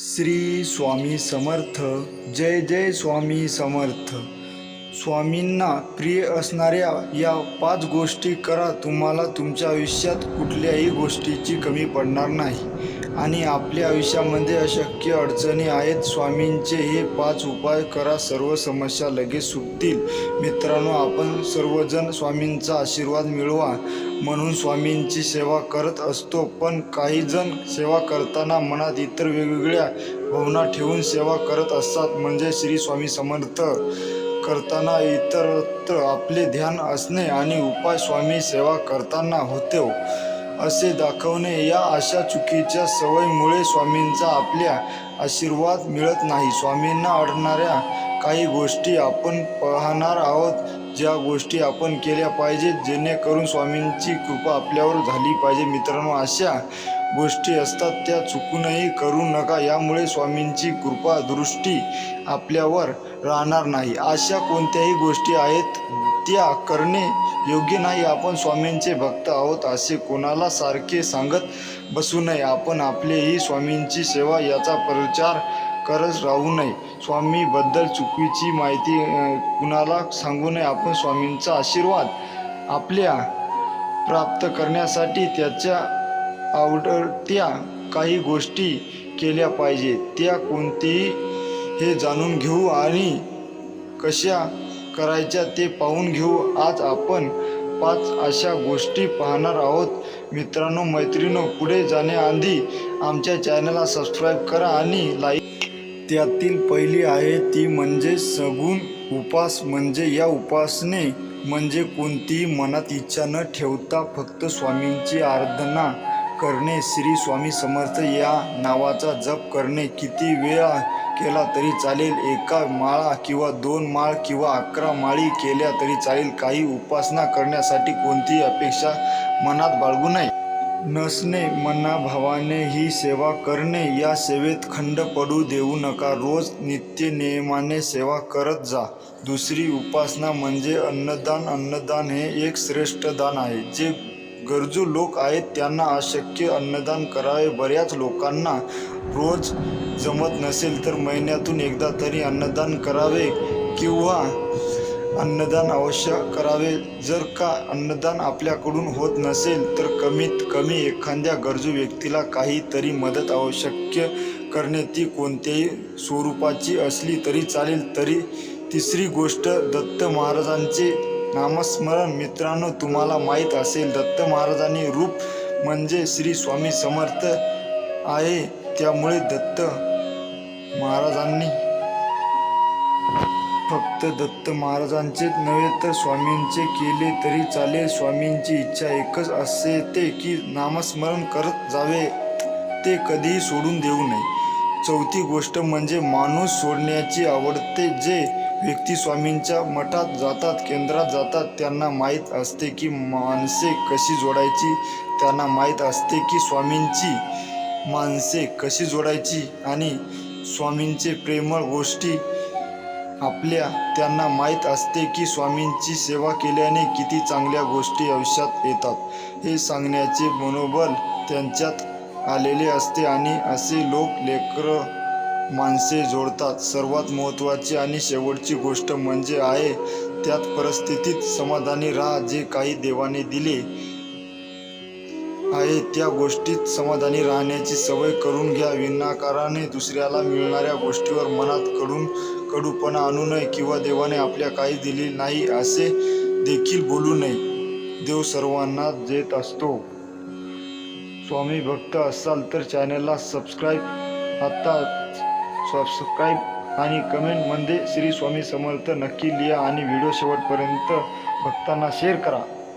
श्री स्वामी समर्थ जय जय स्वामी समर्थ. स्वामींना प्रिय असणाऱ्या या पाच गोष्टी करा तुम्हाला तुमच्या आयुष्यात कुठल्याही गोष्टीची कमी पडणार नाही. आणि आपल्या आयुष्यामध्ये अशक्य अडचणी आहेत. स्वामींचे हे पाच उपाय करा सर्व समस्या लगेच सुटतील. मित्रांनो आपण सर्वजण स्वामींचा आशीर्वाद मिळवा म्हणून स्वामींची सेवा करत असतो. पण काही जण सेवा करताना मनात इतर वेगवेगळ्या भावना ठेवून सेवा करत असतात. म्हणजे श्री स्वामी समर्थ करताना इतरत्र आपले ध्यान असणे आणि उपाय स्वामी सेवा करताना होते. असे दाखवणे या अशा चुकीच्या सवयीमुळे स्वामींचा आपल्या आशीर्वाद मिळत नाही. स्वामींना अडणाऱ्या काही गोष्टी आपण पाहणार आहोत. ज्या गोष्टी आपण केल्या पाहिजेत जेणेकरून स्वामींची कृपा आपल्यावर झाली पाहिजे. मित्रांनो अशा गोष्टी असतात त्या चुकूनही करू नका. यामुळे स्वामींची कृपा दृष्टी आपल्यावर राहणार नाही. अशा कोणत्याही गोष्टी आहेत त्या करणे योग्य नाही आपण स्वामींचे भक्त आहोत असे कोणाला सारखे सांगत बसू नये. आपण आपलेही स्वामींची सेवा याचा प्रचार करत राहू नये. स्वामीबद्दल चुकीची माहिती कुणाला सांगू नये आपण स्वामींचा आशीर्वाद आपल्या प्राप्त करण्यासाठी त्याच्या आवडत्या काही गोष्टी केल्या पाहिजे त्या कोणतेही हे जाणून घेऊ आणि कशा करायच्या ते पाहून घेऊ. आज आपण पाच अशा गोष्टी पाहणार आहोत. मित्रांनो मैत्रिणो पुढे जाण्याआधी आमच्या चॅनलला सबस्क्राईब करा आणि लाईक त्यातील पहिली आहे ती म्हणजे सगुण उपास म्हणजे या उपासने म्हणजे कोणतीही मनात इच्छा न ठेवता फक्त स्वामींची आराधना करणे. श्री स्वामी समर्थ या नावाचा जप करणे. किती वेळा केला तरी चालेल. एका माळा किंवा दोन माळ किंवा अकरा माळी केल्या तरी चालेल. काही उपासना करण्यासाठी कोणतीही अपेक्षा मनात बाळगू नये. नसणे मनाभावाने ही सेवा करणे या सेवेत खंड पडू देऊ नका. रोज नित्य नियमाने सेवा करत जा. दुसरी उपासना म्हणजे अन्नदान. अन्नदान हे एक श्रेष्ठ दान आहे. जे गरजू लोक आहेत त्यांना अशक्य अन्नदान करावे. बऱ्याच लोकांना रोज जमत नसेल तर महिन्यातून एकदा तरी अन्नदान करावे किंवा अन्नदान अवश्य करावे. जर का अन्नदान आपल्याकडून होत नसेल तर कमीत कमी एखाद्या गरजू व्यक्तीला काहीतरी मदत आवश्यक करणे. ती कोणत्याही स्वरूपाची असली तरी चालेल. तरी तिसरी गोष्ट दत्त महाराजांचे नामस्मरण मित्रांनो तुम्हाला माहीत असेल दत्त महाराजांनी रूप म्हणजे श्री स्वामी समर्थ आहे. त्यामुळे दत्त महाराजांनी फक्त दत्त महाराजांचेच नव्हे तर स्वामींचे केले तरी चालेल. स्वामींची इच्छा एकच असते ते की नामस्मरण करत जावे. ते कधीही सोडून देऊ नये. चौथी गोष्ट म्हणजे माणूस सोडण्याची आवडते जे व्यक्ती स्वामींच्या मठात जातात केंद्रात जातात त्यांना माहीत असते की माणसे कशी जोडायची? त्यांना माहीत असते की स्वामींची माणसे कशी जोडायची? आणि स्वामींचे प्रेमळ गोष्टी आपल्या त्यांना माहीत असते की स्वामींची सेवा केल्याने किती चांगल्या गोष्टी आयुष्यात येतात. हे सांगण्याचे मनोबल त्यांच्यात आलेले असते आणि असे लोक लेकरं माणसे जोडतात. सर्वात महत्त्वाची आणि शेवटची गोष्ट म्हणजे आहे त्यात परिस्थितीत समाधानी राहा. जे काही देवाने दिले आहे त्या गोष्टीत समाधानी राहण्याची सवय करून घ्या. विनाकाराने दुसऱ्याला मिळणाऱ्या गोष्टीवर मनात कडून कडूपणा आणू नये किंवा देवाने आपल्या काही दिले नाही असे देखील बोलू नये. देव सर्वांना देत असतो. स्वामी भक्त असाल तर चॅनलला सबस्क्राईब आता सबस्क्राईब आणि कमेंटमध्ये श्री स्वामी समर्थ नक्की लिहा आणि व्हिडिओ शेवटपर्यंत भक्तांना शेअर करा.